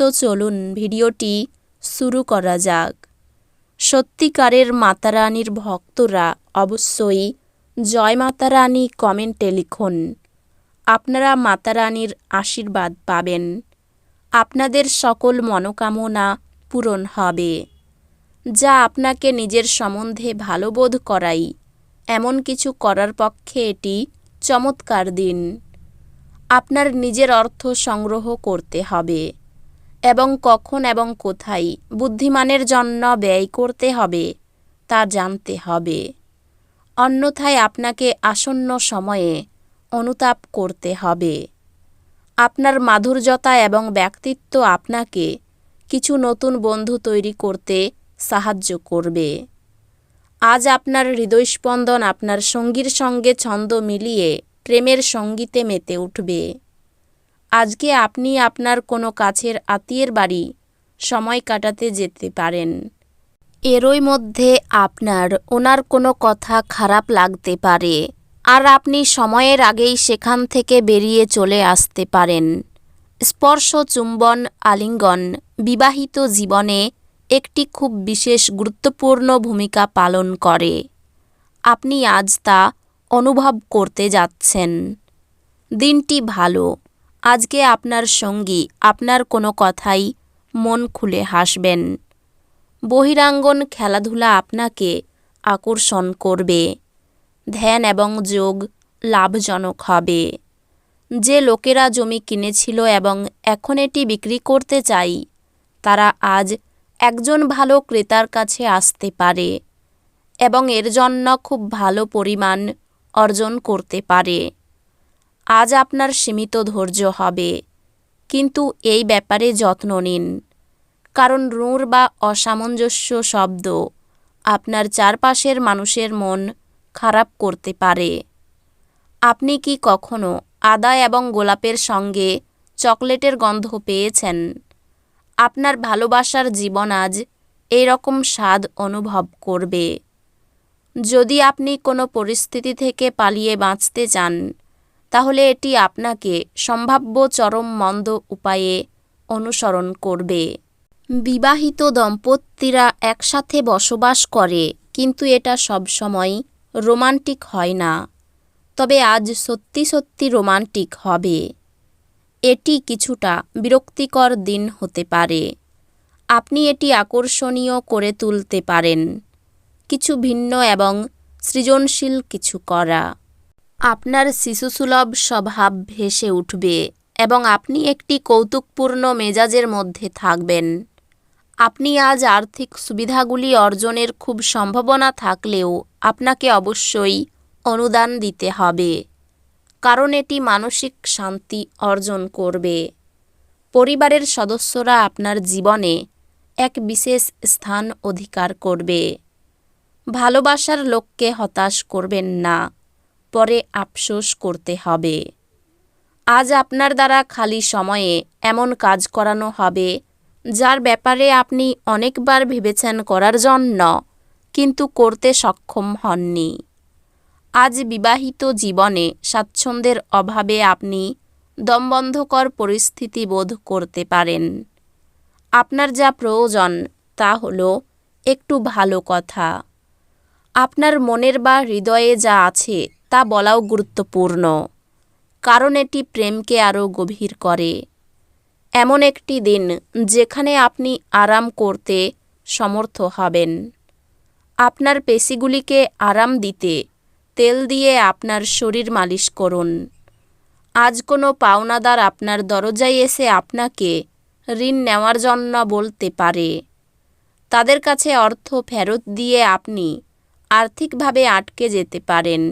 তো চলুন ভিডিওটি শুরু করা যাক। সত্যিকারের মাতারানীর ভক্তরা অবশ্যই জয় মাতারানী কমেন্টে লিখুন। আপনারা মাতারানীর আশীর্বাদ পাবেন। আপনাদের সকল মনোকামনা পূরণ হবে। যা আপনাকে নিজের সম্বন্ধে ভালো বোধ করাই, এমন কিছু করার পক্ষে এটি চমৎকার দিন। আপনার নিজের অর্থ সংগ্রহ করতে হবে। এবং কখন এবং কোথায় বুদ্ধিমানের জন্য ব্যয় করতে হবে তা জানতে হবে। অন্যথায় আপনাকে আসন্ন সময়ে অনুতাপ করতে হবে। আপনার মাধুর্যতা এবং ব্যক্তিত্ব আপনাকে কিছু নতুন বন্ধু তৈরি করতে সাহায্য করবে। আজ আপনার হৃদয়স্পন্দন আপনার সঙ্গীর সঙ্গে ছন্দ মিলিয়ে প্রেমের সঙ্গীতে মেতে উঠবে। আজকে আপনি আপনার কোনো কাছের আত্মীয়ের বাড়ি সময় কাটাতে যেতে পারেন। এরই মধ্যে আপনার ওনার কোনো কথা খারাপ লাগতে পারে আর আপনি সময়ের আগেই সেখান থেকে বেরিয়ে চলে আসতে পারেন। স্পর্শ চুম্বন আলিঙ্গন বিবাহিত জীবনে একটি খুব বিশেষ গুরুত্বপূর্ণ ভূমিকা পালন করে। আপনি আজ তা অনুভব করতে যাচ্ছেন। দিনটি ভালো আজকে আপনার সঙ্গী, আপনার কোনো কথাই মন খুলে হাসবেন। বহিরাঙ্গন খেলাধুলা আপনাকে আকর্ষণ করবে। ধ্যান এবং যোগ লাভজনক হবে। যে লোকেরা জমি কিনেছিল এবং এখন এটি বিক্রি করতে চাই, তারা আজ একজন ভালো ক্রেতার কাছে আসতে পারে এবং এর জন্য খুব ভালো পরিমাণ অর্জন করতে পারে। আজ আপনার সীমিত ধৈর্য হবে। কিন্তু এই ব্যাপারে যত্ন নিন। কারণ রুঁড় বা অসামঞ্জস্য শব্দ আপনার চারপাশের মানুষের মন খারাপ করতে পারে। আপনি কি কখনো আদা এবং গোলাপের সঙ্গে চকলেটের গন্ধ পেয়েছেন? আপনার ভালোবাসার জীবন আজ এই রকম স্বাদ অনুভব করবে। যদি আপনি কোনো পরিস্থিতি থেকে পালিয়ে বাঁচতে চান তাহলে এটি আপনাকে সম্ভাব্য চরম মন্দ উপায়ে অনুসরণ করবে। বিবাহিত দম্পতিরা একসাথে বসবাস করে, কিন্তু এটা সবসময় রোমান্টিক হয় না। তবে আজ সত্যি সত্যি রোমান্টিক হবে। এটি কিছুটা বিরক্তিকর দিন হতে পারে। আপনি এটি আকর্ষণীয় করে তুলতে পারেন। কিছু ভিন্ন এবং সৃজনশীল কিছু করা। আপনার শিশুসুলভ স্বভাব ভেসে উঠবে এবং আপনি একটি কৌতুকপূর্ণ মেজাজের মধ্যে থাকবেন। আপনি আজ আর্থিক সুবিধাগুলি অর্জনের খুব সম্ভাবনা থাকলেও আপনাকে অবশ্যই অনুদান দিতে হবে, কারণ এটি মানসিক শান্তি অর্জন করবে। পরিবারের সদস্যরা আপনার জীবনে এক বিশেষ স্থান অধিকার করবে। ভালোবাসার লোককে হতাশ করবেন না। পরে আফসোস করতে হবে। আজ আপনার দ্বারা খালি সময়ে এমন কাজ করানো হবে, যার ব্যাপারে আপনি অনেকবার ভেবেছেন করার জন্য, কিন্তু করতে সক্ষম হননি। আজ বিবাহিত জীবনে স্বাচ্ছন্দ্যের অভাবে আপনি দমবন্ধকর পরিস্থিতি বোধ করতে পারেন। আপনার যা প্রয়োজন তা হল একটু ভালো কথা। আপনার মনের বা হৃদয়ে যা আছে তা বলাও গুরুত্বপূর্ণ। কারণ এটি প্রেমকে আরও গভীর করে। এমন একটি দিন যেখানে আপনি আরাম করতে সমর্থ হবেন। আপনার পেশিগুলিকে আরাম দিতে তেল দিয়ে আপনার শরীর মালিশ করুন। আজ কোনো পাওনাদার আপনার দরজায় এসে আপনাকে ঋণ নেওয়ার জন্য বলতে পারে। তাদের কাছে অর্থ ফেরত দিয়ে আপনি আর্থিকভাবে আটকে যেতে পারেন।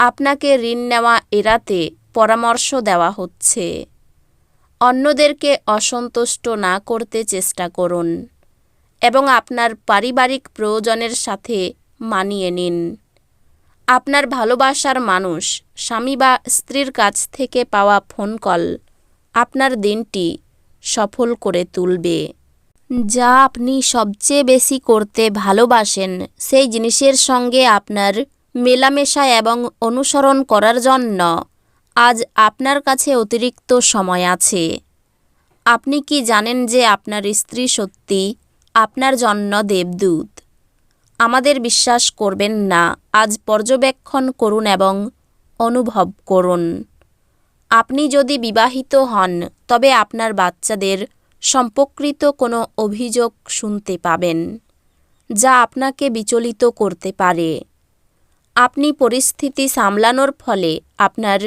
আপনাকে ঋণ নেওয়া এড়াতে পরামর্শ দেওয়া হচ্ছে। অন্যদেরকে অসন্তুষ্ট না করতে চেষ্টা করুন এবং আপনার পারিবারিক প্রয়োজনের সাথে মানিয়ে নিন। আপনার ভালোবাসার মানুষ, স্বামী বা স্ত্রীর কাছ থেকে পাওয়া ফোন কল আপনার দিনটি সফল করে তুলবে। যা আপনি সবচেয়ে বেশি করতে ভালোবাসেন, সেই জিনিসের সঙ্গে আপনার মেলামেশা এবং অনুসরণ করার জন্য। আজ আপনার কাছে অতিরিক্ত সময় আছে। আপনি কি জানেন যে আপনার স্ত্রী সত্যি আপনার জন্য দেবদূত? আমাদের বিশ্বাস করবেন না, আজ পর্যবেক্ষণ করুন এবং অনুভব করুন। আপনি যদি বিবাহিত হন, তবে আপনার বাচ্চাদের সম্পর্কিত কোনো অভিযোগ শুনতে পাবেন, যা আপনাকে বিচলিত করতে পারে। আপনি পরিস্থিতি সামলানোর ফলে আপনার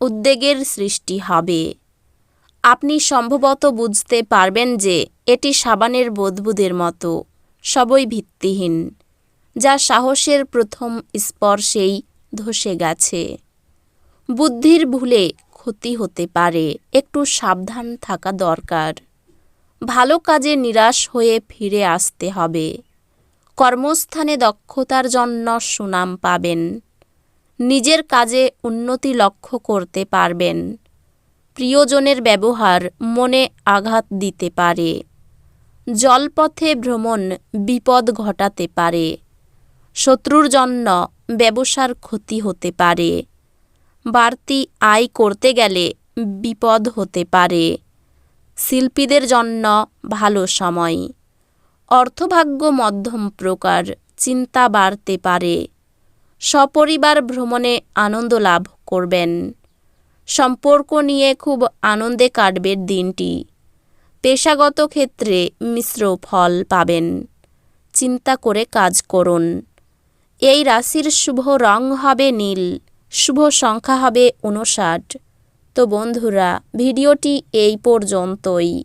উদ্বেগের সৃষ্টি হবে। আপনি সম্ভবত বুঝতে পারবেন যে এটি সাবানের বুদবুদের মতো, সবই ভিত্তিহীন, যা সাহসের প্রথম স্পর্শেই ধসে গেছে। বুদ্ধির ভুলে ক্ষতি হতে পারে, একটু সাবধান থাকা দরকার। ভালো কাজে নিরাশ হয়ে ফিরে আসতে হবে। কর্মস্থানে দক্ষতার জন্য সুনাম পাবেন। নিজের কাজে উন্নতি লক্ষ্য করতে পারবেন। প্রিয়জনের ব্যবহার মনে আঘাত দিতে পারে। জলপথে ভ্রমণ বিপদ ঘটাতে পারে। শত্রুর জন্য ব্যবসার ক্ষতি হতে পারে। বাড়তি আয় করতে গেলে বিপদ হতে পারে। শিল্পীদের জন্য ভালো সময়। অর্থভাগ্য মধ্যম প্রকার, চিন্তা বাড়তে পারে। সপরিবার ভ্রমণে আনন্দ লাভ করবেন। সম্পর্ক নিয়ে খুব আনন্দে কাটবে দিনটি। পেশাগত ক্ষেত্রে মিশ্র ফল পাবেন। চিন্তা করে কাজ করুন। এই রাশির শুভ রং হবে নীল, শুভ সংখ্যা হবে উনষাট তো বন্ধুরা, ভিডিওটি এই পর্যন্তই।